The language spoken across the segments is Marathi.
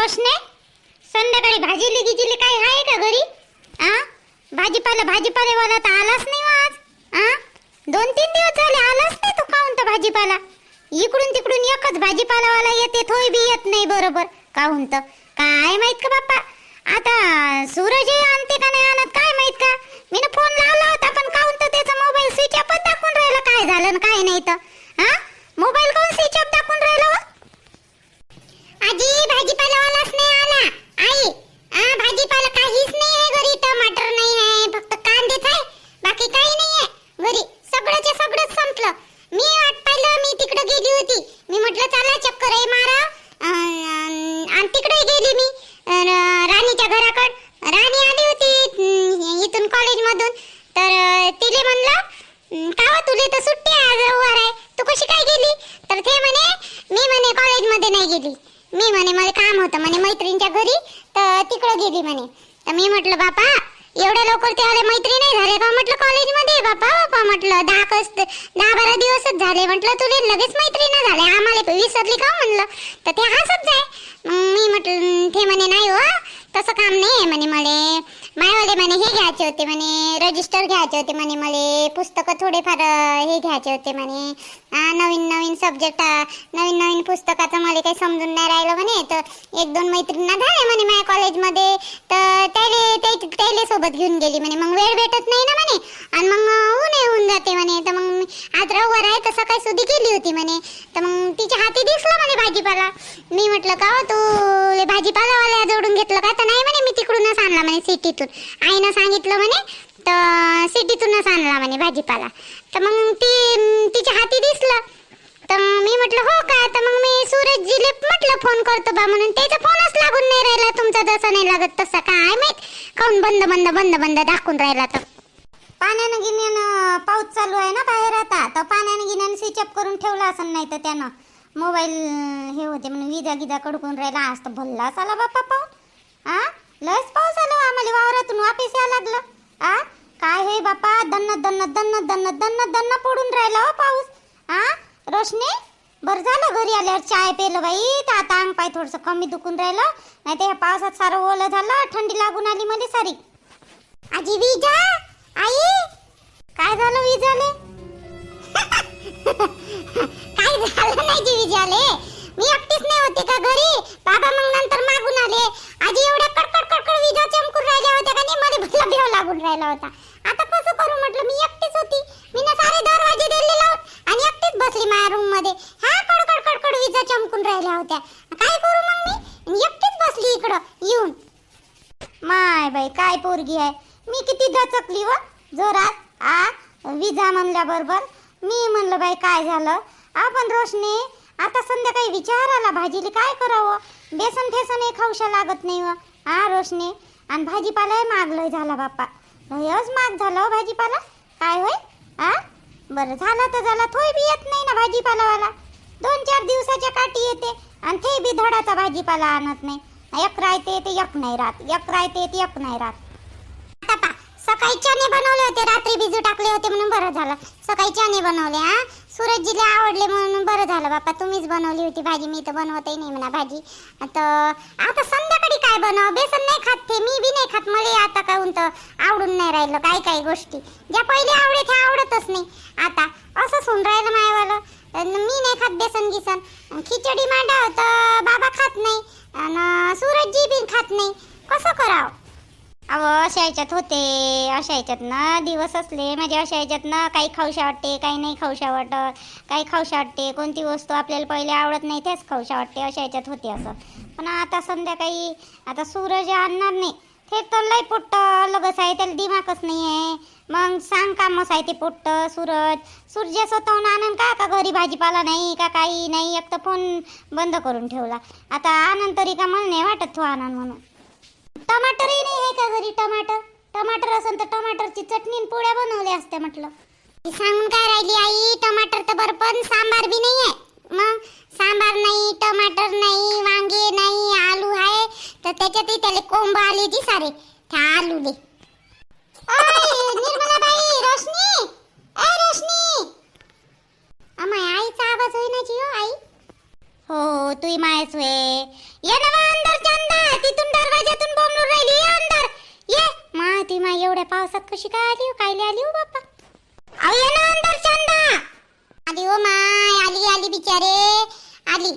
रोशने संध्याकाळी भाजीली गिजीली काही आहे का घरी? आ? भाजीपाला भाजीपालेवाला तर आलाच नाही हो आज. आ? दोन तीन दिवस झाले आलाच नाही तू काहून तर भाजीपाला? इकडून तिकडून एकच भाजीपालावाला येते थोडी बी येत नाही बरोबर. काहून तर? काय माहीत का बाप्पा? आता सूरज आणते का नाही आणत? काय माहीत का? मी फोन लावला होता पण काहून तर त्याचा मोबाईल स्विच ऑफ दाखवून राहिला? काय झालं काय नाही तर? हा मोबाईल काहून स्विच ऑफ दाखवून राहिला हो? आजी भाजीपालावालाच नाही आला. आई आ भाजीपाला काहीच नाही आहे घरी. टमाटर नाही आहे फक्त कांदेच आहे. बाकी काही नाही आहे. घरी सगळंच सगळंच संपलं. मी वाट पाहिलं मी तिकडे गेली होती मी म्हटलं चला चक्कर आहे मारा अं, आणि तिकडे गेली मी अं, राणीच्या घराकड राणी आली होती अं, इथून कॉलेज मधून तर अं, तिले म्हणलं "अं, का हो, तुले तर सुट्टी आहे आज रविवार आहे तू कशी काय गेली तर ते म्हणे मी म्हणे कॉलेजमध्ये नाही गेली मी म्हणे मला काम होतं म्हणे मैत्रिणीच्या घरी तर तिकडे गेली म्हणे तर मी म्हटलं बापा एवढ्या लवकर ते आले मैत्री नाही झाले का म्हटलं कॉलेजमध्ये बापा बापा म्हटलं दहा कस दहा बारा दिवसच झाले म्हटलं तुले लगेच मैत्री नाही झाले आम्हाला विसरली का म्हणलं तर ते हसत जाय मग मी म्हटलं ते म्हणे नाही हो तसं काम नाही आहे म्हणे मले मायवाले म्हणे हे घ्यायचे होते म्हणे रजिस्टर घ्यायचे होते म्हणे मले पुस्तकं थोडेफार अं, हे घ्यायचे होते म्हणे. नवीन नवीन सब्जेक्ट नवीन नवीन पुस्तकाचं मला काही समजून नाही राहिलं म्हणे. तर एक दोन मैत्रिणींना झाले म्हणे माझ्या कॉलेजमध्ये तर त्याले त्याले सोबत घेऊन गेली म्हणे. मग वेळ भेटत नाही ना म्हणे. आणि मग ऊन येऊन जाते म्हणे. तर मग मी- आज रविवार आहे तर सकाळी सुधी गेली होती म्हणे. तर मग तिच्या हाती दिसला म्हणे भाजीपाला. मी म्हटलं का हो, तू भाजीपालावाल्या जोडून घेतलं का? तर नाही म्हणे मी तिकडूनच आणला म्हणे सिटीतून. आईनं सांगितलं म्हणे तर सिटीतूनच आणला म्हणे भाजीपाला. तर मग ती तिच्या हाती दिसलं. तर मी म्हटलं हो का? तर मग मी सूरज सूरजजीले म्हटलं फोन करतो बा म्हणून. त्याचा फोनच लागून नाही राहिला. तुमचा जसं नाही लागत तसं. काय माहीत? काऊन बंद बंद बंद बंद दाखवून राहिला तर पाण्यानं गिन्यानं पाऊस चालू आहे ना बाहेर आता. तर पाण्यानं गिन्यानं स्विच ऑफ करून ठेवला असं नाही तर त्यानं. मोबाईल हे होते म्हणून विजा गिजा कडकून राहिला. आज तर भल्ला आला बाप्पा पाहून. आ? लस पाऊस आलो हो आम्हाला. वावरातून वापस यायला लागलं. आ? काय हे बापा? दन्न दन्न दन्न दन्न दन्न दन्न पडून राहिला हो पाऊस. आ? रोशनी बरं झालं घरी आल्यावर चाय पेलं बाई. तर आता अंग पाय थोडंसं कमी दुखून राहिलं. नाही तर ह्या पावसात सारं ओलं झालं थंडी लागून आली मध्ये सारी. आजी विजा आई काय झालं विजाले? काय झालं नाही जी विजाले? मी एकटीच नाही होते का घरी? बाबा मग नंतर मागून आले. आजी एवढ्या कडकड कडकड विजा चमकून राहिल्या होत्या का नाही लागून राहिला होता. आता कसं करू म्हटलं? मी एकटीच होती. मी ना सारे दरवाजे दिले लावून आणि एकटीच बसली माझ्या रूममध्ये. हा कडकड कडकड विजा चमकून राहिल्या होत्या. काय करू मग मी? एकटीच बसली इकडं येऊन. माय बाई काय पोरगी आहे? मी किती दचकली व. जोरात आ विजा म्हणल्या बरोबर. मी म्हणलं बाई काय झालं? आपण रोशनी आता संध्याकाळी विचार आला भाजीला काय करावं? बेसन फेसन हे खाऊशा लागत नाही व. आ रोशनी आणि भाजीपालाही महाग लय झाला बाप्पा. लयच माग झाला हो भाजीपाला? काय होय? आ? बरं झाला तर झाला. थोय बी येत नाही ना भाजीपालावाला. दोन चार दिवसाच्या काठी येते आणि ते बी धडाचा भाजीपाला आणत नाही. एक राहते ते एक नाही राहत. एक राहते ते एक नाही राहत. आता पा सकाळी चणे बनवले होते. रात्री भिजू टाकले होते म्हणून बरं झालं. सकाळी चणे बनवले हा सूरजजीला आवडले म्हणून बरं झालं बापा तुम्हीच बनवली होती भाजी मी तर बनवतही नाही म्हणा भाजी. तर आता संध्याकाळी काय बनव? बेसन नाही खात ते मी बी नाही खात मला आता काहून तर आवडून नाही राहिलं काही काही गोष्टी. ज्या पहिले आवडे त्या आवडतच नाही. आता असंच होऊन राहिलं मायावालं. मी नाही खात बेसन गिसन. खिचडी मांडा तर बाबा खात नाही. आणि सूरजजी बी खात नाही. कसं करावं? अहो अशा ह्याच्यात होते अशा ह्याच्यात ना दिवस असले म्हणजे अशा ह्याच्यात ना काही खाऊशा वाटते काही नाही खाऊशा वाटत. काही खाऊशा वाटते कोणती वस्तू आपल्याला पहिले आवडत नाही तेच खाऊशा वाटते अशा ह्याच्यात होते असं. पण आता संध्याकाळी आता सूरज आणणार नाही ते तर लय पोट्ट लगच आहे त्याला दिमागच नाही आहे. मग सांग कामच आहे ते पोट्ट सूरज? सूर्य स्वतःहून आनंद का का घरी भाजीपाला नाही का काही नाही एक तर फोन बंद करून ठेवला. आता आनंद तरी का मला नाही वाटत तो आनंद म्हणून. टमाटरही नाही आहे का घरी टमाटर? टमाटर असेल तर टमाटरची चटणी पोळ्या बनवल्या असत्या म्हटलं. सांगून काय राहिली आई टमाटर तर बरं पण सांबार बी नाही आहे. मग सांबार नाही टमाटर नाही वांगे नाही आलू आहे. तर त्याच्यातही त्याला कोंब आले ती सारे. त्या आलूले. निर्मला बाई रोशनी. ए रोशनी. अमाय आईचा आवाज होईना जिओ हो, आई? हो, हो तू मायच वे ये ना अंदर. चंद तिथून दरवाजातून बोंबलून राहिली. ये अंदर ये. मा ती मा एवढ्या पावसात कशी काय आली हो? कायले आली हो बाप्पा? आई ये ना अंदर चंदा आली हो माय आली आली बिचारे. आली.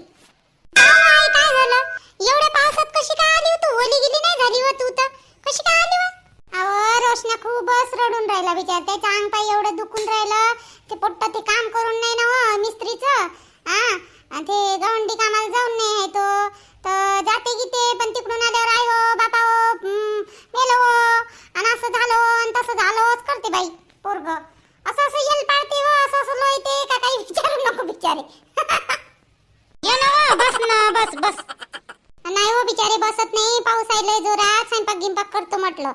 काय माय, काय झालं? एवढ्या पावसात कशी काय आली हो तू? ओली गेली नाही झाली हो तू तर. कशी काय आली हो? अहो रोशना खूपच रडून राहिला बिचार. त्याचं अंग पाय एवढं दुखून राहिलं. ते पोट्ट ते काम करून नाही ना हो मिस्त्रीचं. हा आणि ते गवंडी कामाला जाऊन नाही आहे तो. तर जाते की ते पण तिकडून आल्यावर आय हो बापा हो मेलो हो. आणि असं झालं हो, आणि तसं झालं करते बाई पोरग. असं असं येल पाळते हो असं असं लोयते का काही विचारू नको बिचारे. ये ना हो, बस ना बस बस. नाही हो बिचारे बसत नाही. पाऊस आयलाय जोरात. स्वयंपाक गिंपाक करतो म्हटलं.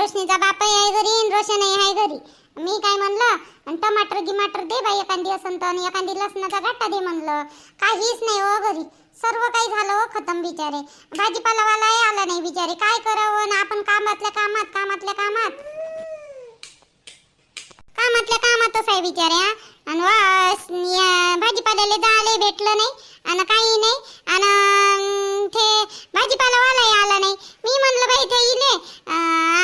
रोशनीचा बाप आहे घरी रोशन आहे घरी. मी काय म्हणलं? आणि टमाटर गिमाटर दे बाई एखादी असं तर एखादी लसणाचा गाठा दे म्हणलं. काहीच नाही हो घरी. सर्व काही झालं हो खतम बिचारे. भाजीपालावालाही आला नाही बिचारे. काय करावं? ना आपण कामातल्या कामात कामातल्या कामात. कामातल्या कामातच आहे बिचारे आणि वास भाजीपाल्याला जायला भेटलं नाही. आणि काही नाही. आणि ते भाजीपालावालाही आला नाही. मी म्हणलं बाई ते इले.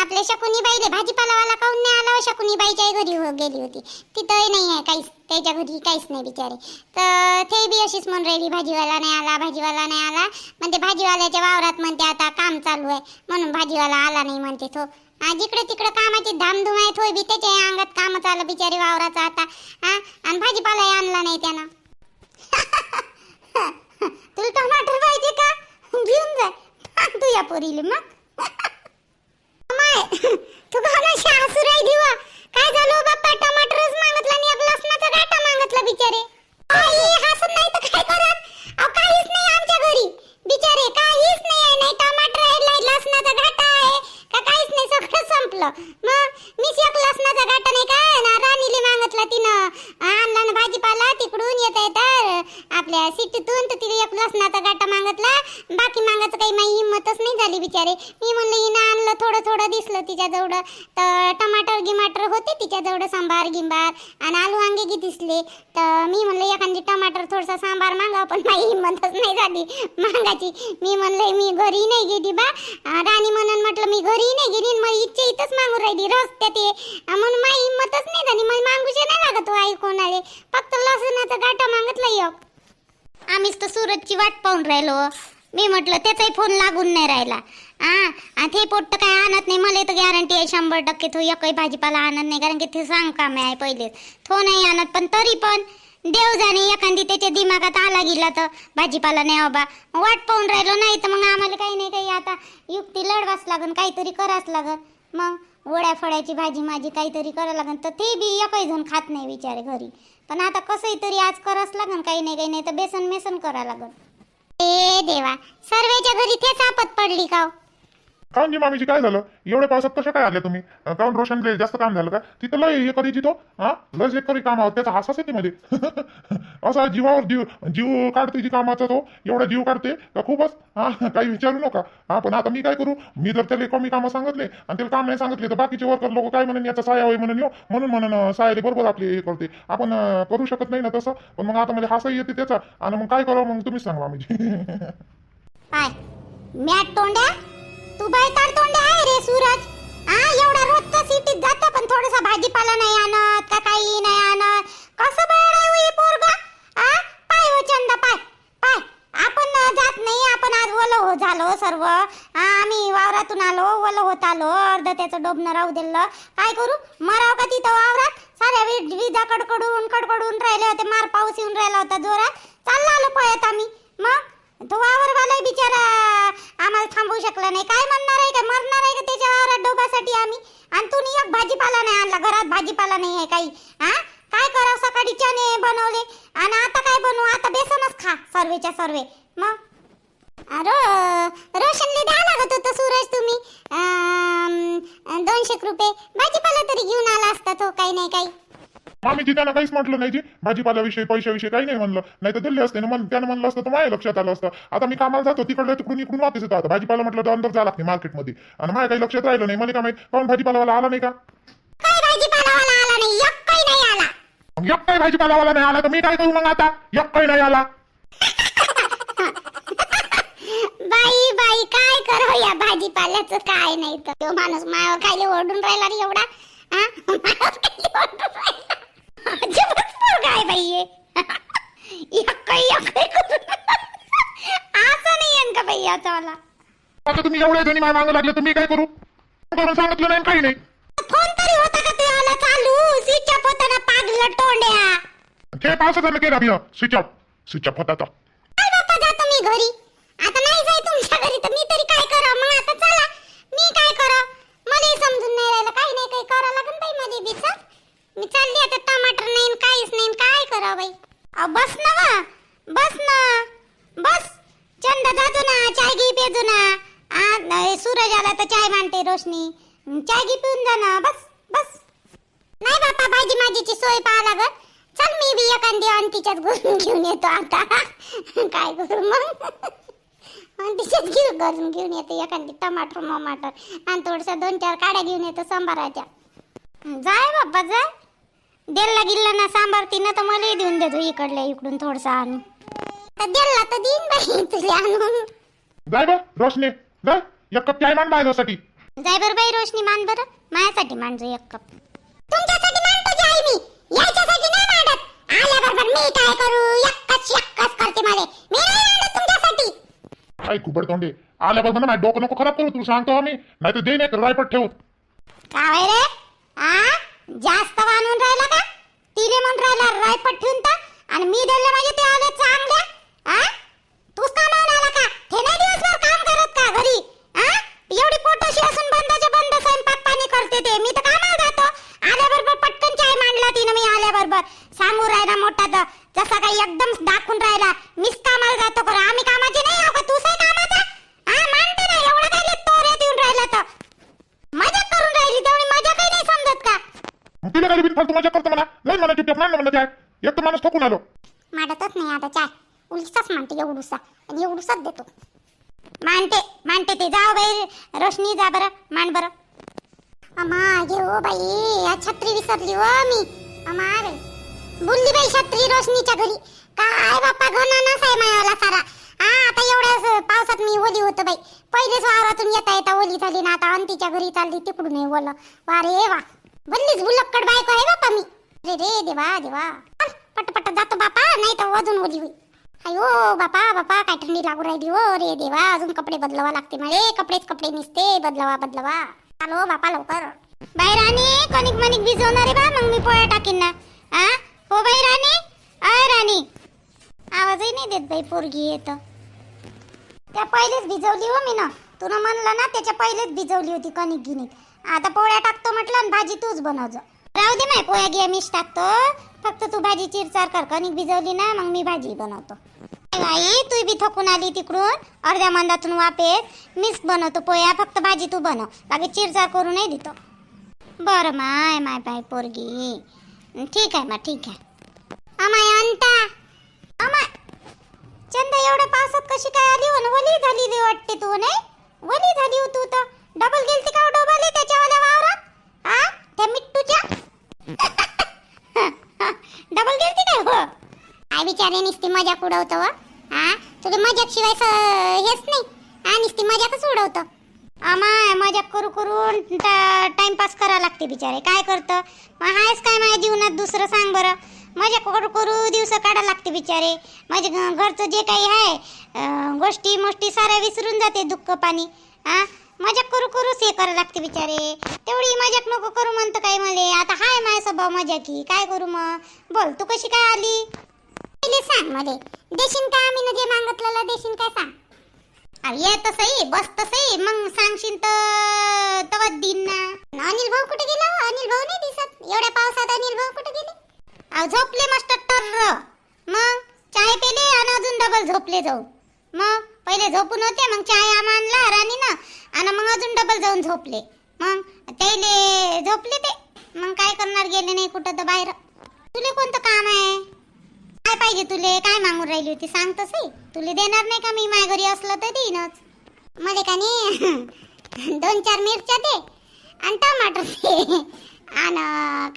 आपल्या शकुनी बाईले भाजीपालावाला काऊन नाही आला? मी बाईच्या घरी हो गेली होती. तिथंही नाही आहे काहीच त्याच्या घरी काहीच नाही बिचारे. तर ते बी अशीच म्हणून राहिली भाजीवाला नाही आला भाजीवाला नाही आला. म्हणते भाजीवाल्याच्या वावरात म्हणते आता काम चालू आहे. म्हणून भाजीवाला आला नाही म्हणते तो जिकडे तिकडे कामाची धामधूम आहे थोय बी त्याच्या अंगात काम चाललं बिचारी वावराचा आता हा आणि भाजीपालाही आणला नाही त्यानं. तुला टमाटर पाहिजे का? घेऊन जा तुझ्या पोरीले मग. तू कोणाशी हसू राहिली वा काय झालं हो बाप्पा? टमाटरच मागितला आणि एक लसणाचा गाठा मागितला बिचारे. आई हसत नाही तर काय करत अहो काहीच नाही आमच्या घरी. बिचारे काहीच नाही आहे. नाही टमाटर आहे नाही लसणाचा गाठा आहे. का काहीच नाही सगळं संपलं. मी मीच एक लसणाचा नाही का? ना राणीले मागितला तिनं. आणला ना भाजीपाला तिकडून येताय तर आपल्या सिटीतून तर तिने एक लसणाचा गाठा मागितला. बाकी मागायचं काही माझी हिंमतच नाही झाली बिचारे. मी म्हणलं हिनं आणलं थोडं थोडं दिसलं तिच्याजवळ. तर टमाटर गिमाटर होते तिच्याजवळ सांबार गिंबार. आणि आलू वांगे गी दिसले. तर मी म्हणलं एखादी टमाटर थोडसा सांबार मागा पण माझी हिंमतच नाही झाली मांगायची. मी म्हणलं मी घरी नाही गेली बा. राणी म्हणून म्हटलं मी घरी नाही गेली मग इच्छा इथंच मागून राहिली. रस्त्यात ये अं, म्हणून माझी हिंमतच नाही झाली. मला मागूचे नाही लागत हो आई कोणाले. फक्त लसणाचा गाठा मागितला एक. आम्हीच तर सूरजची वाट पाहून राहिलो हो. मी म्हटलं त्याचाही फोन लागून नाही राहिला. हा आणि ते पोट्ट काय आणत नाही. मला तर गॅरंटी आहे शंभर टक्के तो एकही भाजीपाला आणत नाही. कारण की ते सांग काम आहे पहिलेच तो नाही आणत पण तरी पण. देव जाणे एखादी त्याच्या दिमागात आला गेला तर भाजीपाला नाही बाबा. वाट पाहून राहिलो नाही तर मग आम्हाला काही नाही काही आता. युक्ती लढवाच लागन काहीतरी करावंच लागन. मग? वड्या फळ्याची भाजी माझी काहीतरी करावं लागेल तर ते बी एकही जण खात नाही बिचारे घरी. पण आता कसंही तरी आज करावंच लागन काही नाही काही नाही तर बेसन मेसन करावं लागन. ए देवा सर्वेच्या घरी तेच आपत पडली का हो? काऊन जी मामीजी काय झालं? एवढ्या पावसात कसं काय आले तुम्ही? अं, काऊन रोशनले जास्त काम झालं का? तिथं लय हे कधी जितो? हा? लस एक करी काम आहोत त्याचा हासाच येते मध्ये असा जीवावर जीव जीव काढते जी कामाचा तो. एवढा जीव काढते का खूपच? हा काही विचारू नका. हा पण आता मी काय करू? मी जर त्याला कमी कामं सांगितले आणि त्याला काम नाही सांगितले तर बाकीचे वर्कर लोक काय म्हणून याचा साया होय म्हणून येऊ म्हणून म्हणून सायाले बरोबर आपले हे करते. आपण करू शकत नाही ना तसं. पण मग आता म्हणजे हासही येते त्याचा. आणि मग काय करावं मग? तुम्हीच सांगा मामीजी पाय मॅट तोंड्या तू बाय तार तोंडे आहे रे सूरज. हा एवढा रोज तर सिटीत जातो पण थोडासा भाजीपाला नाही आणत का काही नाही आणत. कसं बाहेर आहे हे पोरगा? हा पाय हो चंदा पाय. पाय. आपण जात नाही आपण आज ओलो हो झालो हो सर्व. आम्ही वावरातून आलो ओलो होत आलो. अर्ध त्याचं डोबणं राहू दिलं. काय करू? मराव का तिथं वावरात? साऱ्या विजा कडकडून कडकडून राहिले होते मार पाऊस येऊन राहिला होता जोरात. चालला आलो पळत आम्ही. मग? तो वावरवाला बिचारा. आम्हाला थांबवू शकला नाही. काय म्हणणार आहे का मरणार आहे का त्याच्या वावरात डोबासाठी आम्ही? आणि तू एक भाजीपाला नाही आणला. घरात भाजीपाला नाही आहे काही. हा? काय करा सकाळी चणे बनवले. आणि आता काय बनवू? आता बेसनच खा. सर्वेच्या सर्वे. मग? अरे रोशनले द्या लागत होतं सूरज तुम्ही. दोनशे रुपये. भाजीपाला तरी घेऊन आला असता तो काही नाही काही. आम्ही जिताला काहीच म्हटलं नाही जी भाजीपाल्याविषयी पैशाविषयी काही नाही म्हणलं. नाही तर दिले असते ना मग त्यानं म्हणलं असतं तर माझ्या लक्षात आलं असतं. आता मी कामाला जातो तिकडलं तिकडून इकडून वापस येतो. आता भाजीपाला म्हटलं तर अंदर जा लागते मार्केटमध्ये. आणि माझ्या काही लक्षात राहिलं नाही. मला का माहिती कारण भाजीपालावाला आला नाही का? मग एक काही भाजीपालावाला नाही आला तर मी काय करू मग आता? एक काही नाही आला. बाई बाई काय करो या भाजीपाल्याचं? काय नाही तर. तो माणूस मायावर खाली राहिला एवढा. हा मायावर खाली राहिला. अजिबात पोरगा आहे बाई हे. यक्कई करून. असं नाही येईन का बाई मला आता तुम्ही एवढ्या जणी माझ्या मागं लागले तर मी काय करू? करून सांगितलं नाही काही नाही. फोन तरी होता का तुला चालू? स्विच ऑफ होता ना पागल तोंड्या? ते पावसाचं केला मी स्विच ऑफ स्विच ऑफ होता तो. काय बाप्पा जातो मी घरी. आता नाही जाय तुमच्या घरी तर मी तरी काय करा? मग आता चला. मी काय करा? मला समजून नाही राहिलं. काही नाही काही करा लागन बाई मध्ये बी चल. मी चालली आता. नाही काहीच नाही काय करा बाई? अहो, बस ना वा. बस ना. बस. चंद जातो ना चाय घे पेजो ना. सूरज आला तर चाय मांडते रोशनी. चाय घी पिऊन जा ना. बस बस. नाही बापा भाजी माझीची सोय पाहा लागत चल मी बी एखादी अंतीच्याच घरून घेऊन येतो आता. काय करू मग? अंतीच्याच घेऊ घरून घेऊन येतो. एखादी टमाटर ममाटर. आणि थोडस दोन चार काड्या घेऊन येतो सांबाराच्या. जाय बाप्पा जाय. देल्ला गिल्ला ना सांबार तिनं तर मला देऊन देतो इकडल्या इकडून थोडसा आणून. तर देल्ला तर देईन बाई तुला आणून. जाय बा रोशनी. जाय एक कप चाय मान माझ्यासाठी. जाय बरं बाई रोशनी मान बरं. माझ्यासाठी मांडजो एक कप. तुमच्यासाठी मांडतो जी आई मी? याच्यासाठी नाही मांडत. आल्याबरोबर मी काय करू यक्कच यक्कच करते मला. मी नाही मांडत तुमच्यासाठी. काय कुबड तोंडे. आल्यावर म्हणा माझं डोकं नको खराब करू तुला सांगतो आम्ही नाही तर दे नाही रायपट ठेवू काय रे आ जास्त वानून राहिला का तिने म्हणून राहिला ठेवून तर आणि मी दिले म्हणजे ते आले चांगले आ? तूच कामावून आला का? हे नाही दिवसभर काम करत का घरी? आ? एवढी पोटाशी असून बंदाच्या बंद स्वयंपाक पाणी करते ते. मी तर कामाला जातो. आल्याबरोबर पटकन चाय मांडला तिनं मी आल्याबरोबर. सांगू राहिला मोठा तर. जसा काही एकदम दाखवून राहिला मीच कामाला जातो कर आम्ही काम नाही आहो का तूच आहे कामाचा हा मानते ना एवढा काय तोऱ्यात येऊन राहिला तर मजा करून राहिली तेवढी मजा काही नाही समजत का मग तिला काय बिन फालतू मजा करतो म्हणा. लई मला चुपचाप नाही म्हणा चाय एक तर माणूस थकून आलो. मांडतच नाही आता चाय उलसाच मांडते एवढूसा. आणि एवढूसाच देतो. मांडते मांडते ते. जाओ बाई. रोशनी जा बरं. मांड बरं. अमा घे ओ बाई. या छत्री विसरली हो मी. अमा रे. बोलली बाई छत्री रोशनीच्या घरी. काय बाप्पा घनानाच आहे मायाला सारा. हा आता एवढ्या पावसात मी ओली होतो बाई. पहिलेच वावरातून येता येता ओली झाली ना आता अंतीच्या घरी चालली तिकडून ओलं. वा रे वा. बनलीच बुलक्कड बायको आहे बापा मी. रे रे देवा देवा. पटपट जातो बापा नाही तर अजून ओली होईल. अयो बापा बापा काय थंडी लागू राहिली हो. रे देवा अजून कपडे बदलावा लागते मला. कपडेच कपडे निसते बदलावा बदलवा. चालो बापा लवकर. बाई राणी कणिक मणिक भिजवणार आहे बा मग मी पोळ्या टाकीन ना. आ? हो बाई राणी आय राणी. आवाजही नाही देत बाई पोरगी येत त्या पहिलेच भिजवली हो मी ना तुला म्हणलं ना त्याच्या पहिलेच भिजवली होती कणिक गिनीत आता पोळ्या टाकतो म्हटलं आणि भाजी तूच बनवजो. राहू दे माय पोळ्या गिया मीच टाकतो. फक्त तू भाजी चिरचार कर कणिक भिजवली ना मग मी भाजी बनवतो. आई तू बी थकून आली तिकडून. अर्ध्या मंदातून वापेस मीच बनवतो पोया फक्त भाजी तू बनव. बाकी चिरचार करू नाही देतो. बरं माय माय बाय पोरगी. ठीक आहे मग ठीक आहे. अमाय अंता अमाय चंदा एवढ्या पावसात कशी काय आली हो? वली झाली वाटते तू नाही? वली झाली हो तू तर. डबल गेलती का हो, डोबाले त्याच्यावाल्या वावरात? आ? त्या मिट्टूच्या? डबल गेलती काय हो? काय बिचारे नुसती मजाक उडवतो व. हा तुला मजाक शिवाय हेच नाही. हा नुसती मजाकच उडवतो. आमाय मजाक करू करून टाइमपास करा लागते बिचारे. काय करतं? मग हायच काय माझ्या जीवनात दुसरं सांग बरं. मजा करू करू दिवस काढा लागते बिचारे. माझे घरचं जे काही आहे गोष्टी मोष्टी साऱ्या विसरून जाते दुःख पाणी. हा मजाक करू करूच हे करावं लागते बिचारे. तेवढी मजाक नको करू म्हणतं काय मले. आता हाय माय स्वभाव मजाकी. काय करू मग बोल तू कशी काय आली? पहिले सांग मले. देशील का आम्ही जे मागितलेलं देशील काय सांग? ये तर बस तर मग सांगशील तर तवा दिन ना. अनिल भाऊ कुठे गेला हो? अनिल भाऊ नाही दिसत. एवढ्या पावसात अनिल भाऊ कुठे गेले? अहो झोपले मस्त तर. मग? चाय पेले आणि अजून डबल झोपले जाऊ. मग? पहिले झोपून होते मग चाय आम आणला राणीनं आणि मग अजून डबल जाऊन झोपले. मग त्याले झोपले ते. मग काय करणार गेले नाही कुठं तर बाहेर. तुले कोणतं काम आहे? काय पाहिजे तुले? काय मागून राहिली होती? सांग तसे. तुले देणार नाही का मी माझ्या घरी असलं तर देईनच. मला का नाही? दोन चार मिरच्या दे. आणि टमाटर दे. आणि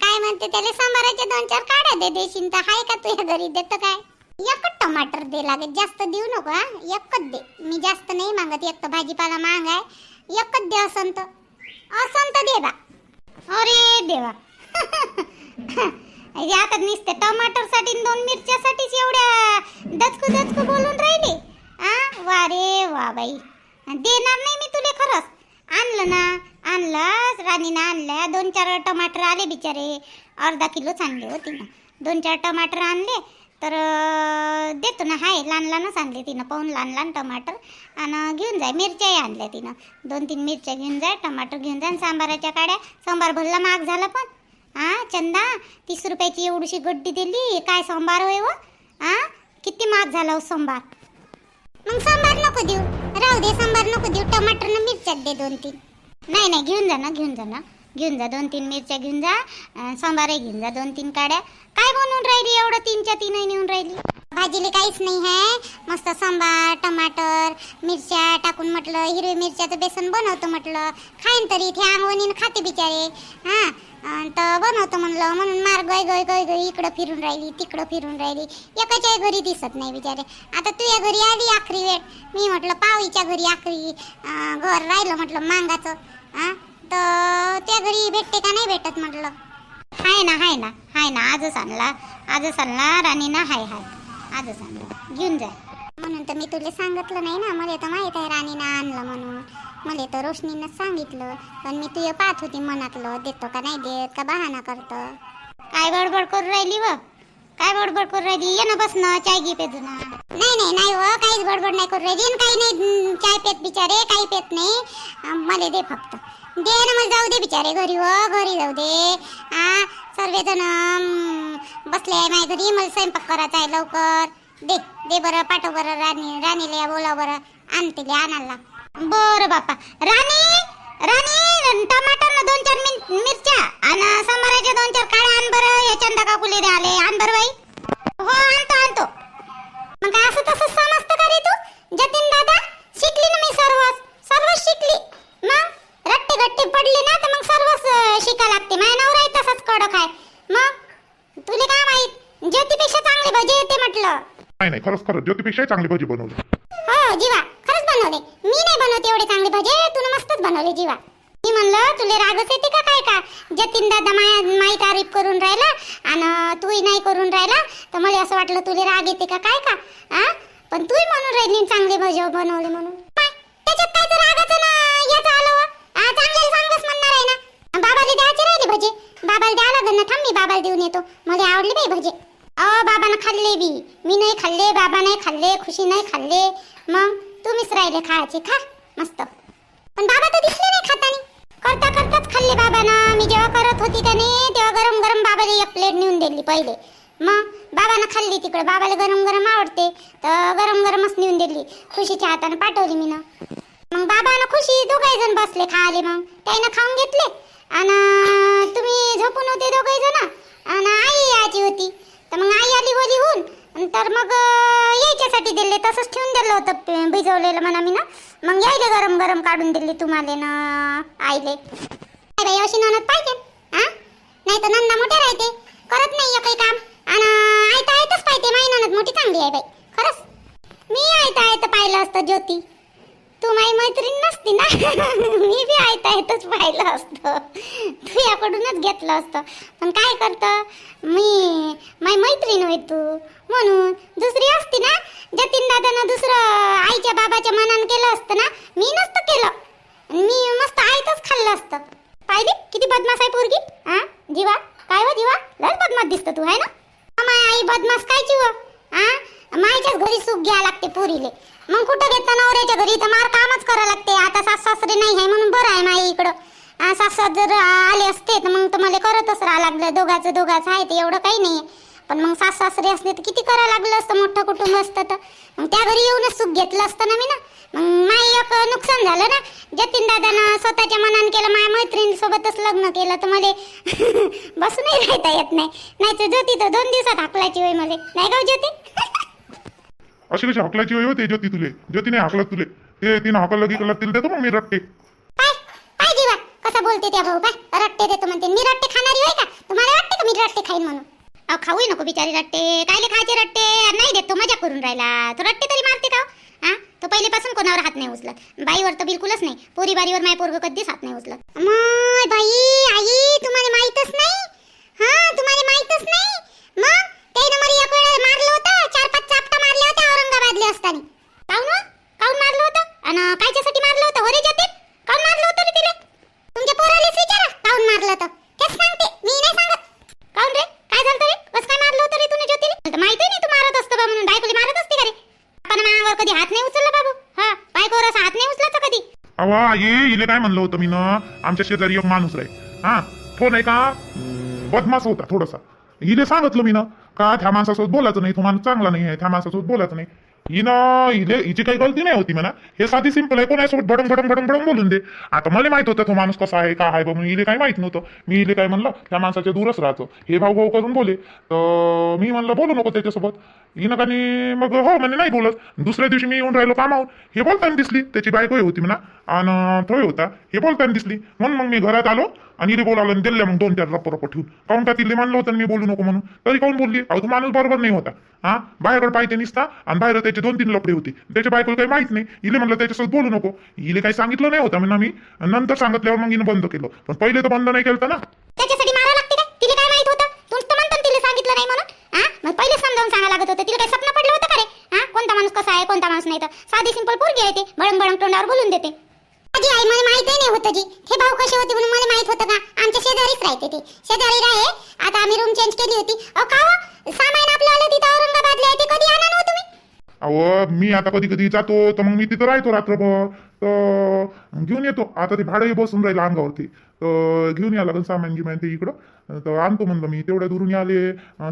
काय म्हणते त्याला सांबाराचे दोन चार काढ्या दे देशील तर हाय का तुझ्या घरी? देतं काय? एकच टमाटर दे लागेल जास्त देऊ नको हा? एकच दे. मी जास्त नाही मागत एक तर भाजीपाला महाग आहे एकच दे असन तर असन तर दे बा. अरे देवा. आता निसते टमाटरसाठी दोन मिरच्यासाठीच एवढ्या दचकू दचकू बोलून राहिले. आ? वा रे वा बाई. देणार नाही मी तुले खरंच. आणलं ना आणलं राणीनं आणल्या दोन चार टमाटर आले बिचारे. अर्धा किलोच आणले होते. ना दोन चार टमाटर आणले. तर देतो ना हाय लहान लहानच आणले तिनं पाहून लहान लहान टमाटर आणि घेऊन जाय मिरच्याही आणल्या तिनं. दोन तीन मिरच्या घेऊन जाय टमाटर घेऊन जाय सांबाराच्या काड्या. सांबार भरला महाग झाला पण. हां चंदा तीस रुपयाची एवढीशी गड्डी दिली काय सांबार होय हो? व हां किती महाग झाला हो सांबार? मग सांबार नको देऊ. राहू दे सांबार नको देऊ टमाटर न मिरच्यात दे दोन तीन नाही नाही घेऊन जा ना घेऊन जा ना. घेऊन जा दोन तीन मिरच्या घेऊन जा अं, घेऊन जा दोन तीन काड्या. काय बनवून राहिली एवढं? तीनच्या तीनही नेऊन राहिली. भाजीला काहीच नाही आहे मस्त सांबार टमाटर मिरच्या टाकून म्हटलं हिरवी मिरच्याचं बेसन बनवतो म्हटलं. खाईन तरी इथे आंगवणीनं खाते बिचारे. हां तर बनवतो म्हणलं. म्हणून मार गय गय गय गय इकडं फिरून राहिली तिकडं फिरून राहिली. एकाच्या घरी दिसत नाही बिचारे. आता तुझ्या घरी आली आखरी वेळ. मी म्हटलं पावीच्या घरी आखरी घर राहिलं म्हटलं मांगाचं. हां? तर त्या घरी भेटते का नाही भेटत म्हटलं. हाय ना हाय ना हाय ना आजच आणला आजच आणला राणीना हाय हाय. आजच आणला. घेऊन जाय म्हणून तर मी तुला सांगितलं नाही ना मला तर माहीत आहे राणीनं आणलं म्हणून. मला तर रोशनीनं सांगितलं पण मी तुझं पाहत होती मनातलं देतो का नाही देत का बहाना करतो? काय गडबड करू राहिली व? काय गडबड करू राहिली? ये ना बस ना चाय घे पेत ना नाही नाही नाही व काहीच गडबड नाही करू राहिली काही नाही चाय पेत बिचारे काही पेत नाही. मला दे फक्त. दे ना मला जाऊ दे बिचारे घरी व घरी जाऊ दे. हा सर्वजण अं, बसले आहे माझ्या घरी मला स्वयंपाक करायचा आहे लवकर. दे दे बरं पाठव बरं राणी राणीला बोला बरं. आणते ले आणायला. बरं बापा राणी राणी टमाटर ना दोन चार मिर- मिरच्या आणि समाराच्या दोन चार काळ्या आण बरं या चंदा काकुले दे आले. आण बरं बाई. हो आणतो आणतो. मग काय असं तसं समजतं का रे तू? जतीन दादा शिकली ना मी सर्वच सर्वच शिकली. मग? रट्टे गट्टे पडले ना तर मग सर्वच शिका लागते. माझ्या नवराही तसाच कडक आहे. मग? तुला काय माहीत? ज्योतीपेक्षा चांगले भजे येते म्हटलं. नाही नाही खरंच खरंच ज्योतीपेक्षाही चांगली भाजी बनवली. हो जीवा. खरंच बनवले. मी नाही बनवते एवढे चांगले भजे. तू मस्तच बनवले जीवा. मी म्हणलं तुले रागच येते का काय का? जतीन दादा माया माई तारीफ करून राहिला आणि तूही नाही करून राहिला तर मला असं वाटलं तुले राग येते का काय का? हा पण तूही म्हणून राहिली चांगले भजे बनवले म्हणून. त्याच्यात काय तर रागाचं ना याचं आलं हो. आ, चांगल्याला चांगलंच म्हणणार आहे ना बाबाला द्यायचे राहिले भजे बाबाला द्यावं लागेल ना? थांब मी बाबाला देऊन येतो. मला आवडले बाई भजे. अ बाबानं खाल्ले बी. मी नाही खाल्ले बाबा नाही खाल्ले खुशी नाही खाल्ले. मग तुम्हीच राहिले खायचे खा मस्त. पण बाबा तर दिसले नाही खातानी. करता करताच खाल्ले बाबानं. मी जेव्हा करत होती का नाही तेव्हा गरम गरम बाबाला एक प्लेट नेऊन दिली पहिले. मग बाबानं खाल्ली तिकडे. बाबाला गरम गरम आवडते तर गरम गरमच नेऊन दिली. खुशीच्या हाताने पाठवली मी ना मग बाबानं खुशी दोघाही जण बसले खायले मग. त्यानं खाऊन घेतले. आणि तुम्ही झोपून होते दोघे जण? आणि आई यायची होती. तर मग आई आली होली होऊन तर मग यायच्यासाठी दिले. तसंच ठेवून दिलं होतं भिजवलेलं म्हणा मी ना. मग यायले गरम गरम काढून दिली तुम्हाला ना आईले. नाही बाई अशी ननद पाहिजे हा? नाही तर नंदा मोठ्या राहते. करत नाही काही काम. आणि आयता आयतच पाहिजे माई ननद मोठी चांगली आहे बाई. खरंच. मी आयता आयत पाहिलं असतं ज्योती. तू माझी मैत्रीण नसती ना? मी बी आयता येतच पाहिलं असतं. तू याकडूनच घेतलं असतं. पण काय करतं? मी माझी मैत्रीण होय तू. म्हणून दुसरी असती ना जतीन दादानं दुसरं आईच्या बाबाच्या मनानं केलं असतं ना मी नसतं केलं. मी मस्त आईतच खाल्लं असतं. पाहिली? किती बदमाश आहे पोरगी? हा जीवा? काय हो जीवा? लय बदमाश दिसतं तू आहे ना माय आई बदमाश कायची हो हा मायच्याच घरी सुख घ्या लागते पोरीले मग कुठं घेता नवऱ्याच्या घरी तर मार कामच करावं लागते. आता सास सासरे नाही आहे म्हणून बरं आहे माई इकडं. सास सास जर आले असते तर मग तुम्हाला करतच राहा लागलं. दोघाचं दोघाचं आहे ते एवढं काही नाही. पण मग सास सासरे असले तर किती करावं लागलं असतं मोठं कुटुंब असतं तर. मग त्या घरी येऊनच सुख घेतलं असतं ना मी ना. मग माई एक नुकसान झालं ना. जतीन दादानं स्वतःच्या मनानं केलं माझ्या मैत्रिणी सोबतच लग्न केलं तर मला बसूनही राहता येत नाही. नाही तर ज्योती तर दोन दिवसात हाकलायची होय मला. नाही का हो ज्योती? अशी कशी हकलायची होय हो ते ज्योती तुले. ज्योतीने नाही हाकलत तुले. ते तिने हाकललं की कलर तिला देतो मग मी रट्टे. पाय पाय जीवा. कसा बोलते त्या भाऊ काय रट्टे देतो म्हणते. मी रट्टे खाणारी होय का? तुम्हाला वाटते का मी रट्टे खाईन म्हणून? अहो खाऊही नको बिचारी रट्टे. कायले खायचे रट्टे? नाही देत तो मजा करून राहिला. तो रट्टे तरी मारते का हो? हा? तो पहिलेपासून कोणावर हात नाही उचलत. बाईवर तर बिलकुलच नाही. पोरी बारीवर माय पोरग कधीच हात नाही उचलत. मग बाई आई तुम्हाला माहीतच नाही? हा तुम्हाला माहीतच नाही? मग? औरंगाबादले काऊन हो? काऊन मारलं होतं? आणि कायच्यासाठी मारलं होतं? होरे जाते काऊन मारलं होतं रे तिला? तुमच्या पोरालाच विचारा काऊन मारलं होतं? तेच सांगते. मी नाही सांगत. काऊन रे? काय झालं रे? बस काय मारलं होतं रे तुने ज्योतीला? मला तर माहिती नाही तू मारत असतो बा म्हणून. बायकोली मारत असते का रे? आपण मावर कधी हात नाही उचलला बाबू? हा? बायकोवर असा हात नाही उचलायचा कधी? अवा ये इले काय म्हणलं होतं मी ना आमच्या शेजारी एक माणूस राही हा? तो नाही का? अं, बदमाश होता थोडासा. हिने सांगितलं मी ना का त्या माणसासोबत बोलायचं नाही. तो माणूस चांगला नाही आहे. त्या माणसासोबत बोलायचं नाही. हिनं हिले हिची काही गलती नाही होती म्हणा. हे साधी सिंपल आहे. कोणासोबत भडम भडम भडम भडम बोलून दे. आता मला माहीत होतं तो माणूस कसा आहे का आहे बा म्हणून. हिले काही माहीत नव्हतं. मी हिले काय म्हणलं त्या माणसाच्या दूरच राहतो. हे भाऊ भाऊ करून बोले. तर मी म्हणलं बोलू नको त्याच्यासोबत. हिनं का नाही मग हो म्हणे नाही बोलत. दुसऱ्या दिवशी मी येऊन राहिलो कामावर. हे बोलताना दिसली त्याची बायको होती म्हणा. आणि तोही होता. हे बोलताना दिसली. म्हणून मग मी घरात आलो आणि इथे बोलावलं आणि दिल्या मग दोन चार रप्प रप्प ठेवून. काऊन का तिला म्हणलं होतं मी बोलू नको म्हणून? तरी काऊन बोलली? अहो तो माणूस बरोबर नाही होता. हा? बाहेरकडे पाहिजे निसता आणि बाहेर त्याचे दोन तीन लपडे होते. त्याच्या बायकोला काही माहीत नाही. इले म्हणलं त्याच्यासोबत बोलू नको. इले काही सांगितलं नाही होतं म्हणा मी. नंतर सांगितल्यावर मग हिनं बंद केलं. पण पहिले तर बंद नाही केलं ना. त्याच्यासाठी लागते तिला काय माहीत होतं? तर म्हणतो तिला सांगितलं नाही म्हणून? मग पहिले समजावून सांगायला लागत होतं तिला काही स्वप्न पडलं होतं का रे? हा? कोणता माणूस कसा आहे कोणता माणूस नाही तर. साधी सिंपल पोरगी आहे ते. बळंग बळंग तोंडावर बोलून देते. आजी आई मला माहितही नाही होतं जी हे भाऊ कसे होते म्हणून मला माहीत होतं का? आमच्या शेजारीच राहते ते. शेजारी राहे. आता आम्ही रूम चेंज केली होती. अहो का हो? सामान आपलं आलं तिथं औरंगाबादला आहे. ते कधी आणा हो तुम्ही? अहो मी आता कधी कधी जातो तर मग मी तिथं राहतो रात्रभर. तर घेऊन येतो. आता ते भाडंही बसून राहिलं अंगावरती. तर घेऊन या लागेल सामान गिमान ते इकडं. तर आणतो म्हणलं मी. तेवढ्या दुरून आले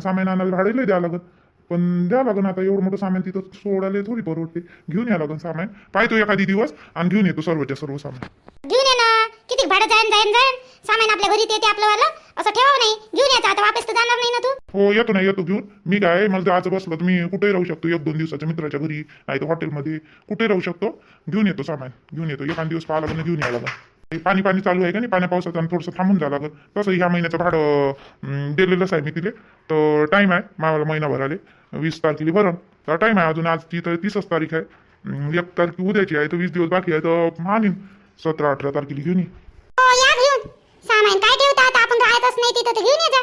सामान आणायला भाडं लय द्यावं लागत पण द्या लागन आता एवढं मोठं सामान तिथं सोडायला थोडी परवडते. घेऊन या लागन सामान. पाहतो एखादी दिवस आणि घेऊन येतो सर्वच्या सर्व सामान. घेऊन ये ना. किती भाडं जाईन जाईन जाईन. सामान आपल्या घरी येते आपलं वाला असं ठेवावं नाही. घेऊन यायचं. आता वापस तर जाणार नाही ना तू? हो येतो ना येतो. घेऊन. मी काय मला आज बसलं तर मी कुठेही राहू शकतो. एक दोन दिवसाच्या मित्राच्या घरी नाही तर हॉटेलमध्ये. कुठे राहू शकतो. घेऊन येतो सामान. घेऊन येतो. एखाद दिवस पाहा लागून घेऊन यायला हे पाणी पाणी चालू आहे का नाही? पाण्या पावसाचं आणि थोडंसं थांबून जावं लागेल. तसं ह्या महिन्याचं भाडं दिलेलंच आहे मी तिथे तर टाईम आहे. मावाला महिनाभर आले. वीस तारखेला भरण. तर टाईम आहे अजून. आज ती तर तीसच तारीख आहे. एक तारखे उद्याची आहे. तर वीस दिवस बाकी आहे. तर आणीन. सतरा अठरा तारखेला घेऊन ये नाही तिथं तर घेऊन ये जा.